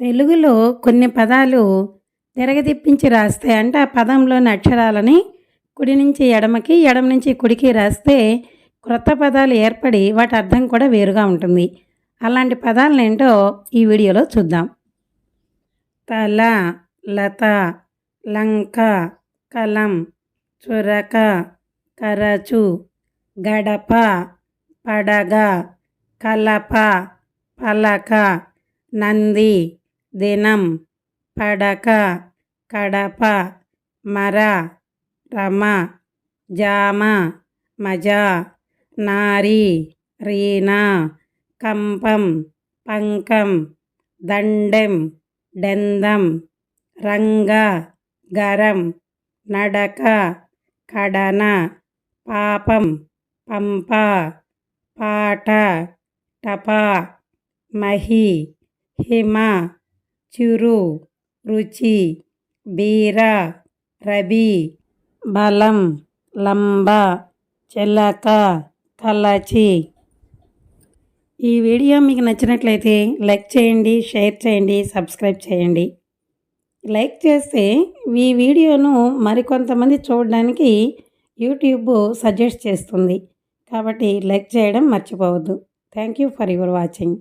తెలుగులో కొన్ని పదాలు తిరగతిప్పించి రాస్తే అంటే ఆ పదంలోని అక్షరాలని కుడి నుంచి ఎడమకి ఎడమ నుంచి కుడికి రాస్తే క్రొత్త పదాలు ఏర్పడి వాటి అర్థం కూడా వేరుగా ఉంటుంది. అలాంటి పదాలను ఏంటో ఈ వీడియోలో చూద్దాం. తల లత లంక కలం చురక కరచు గడప పడగ కలప పలక నంది దినం పడక కడప మర రమ జామ మజ నారి రీనా కంపం పంకం దండెం డెందం రంగ గరం నడక కడన పాపం పంప పాట టప మహి హిమ చిరు రుచి బీర రబి బలం లంబ చిలక కలచి. ఈ వీడియో మీకు నచ్చినట్లయితే లైక్ చేయండి షేర్ చేయండి సబ్స్క్రైబ్ చేయండి. లైక్ చేస్తే ఈ వీడియోను మరికొంతమంది చూడడానికి యూట్యూబ్ సజెస్ట్ చేస్తుంది. కాబట్టి లైక్ చేయడం మర్చిపోవద్దు. Thank you for your watching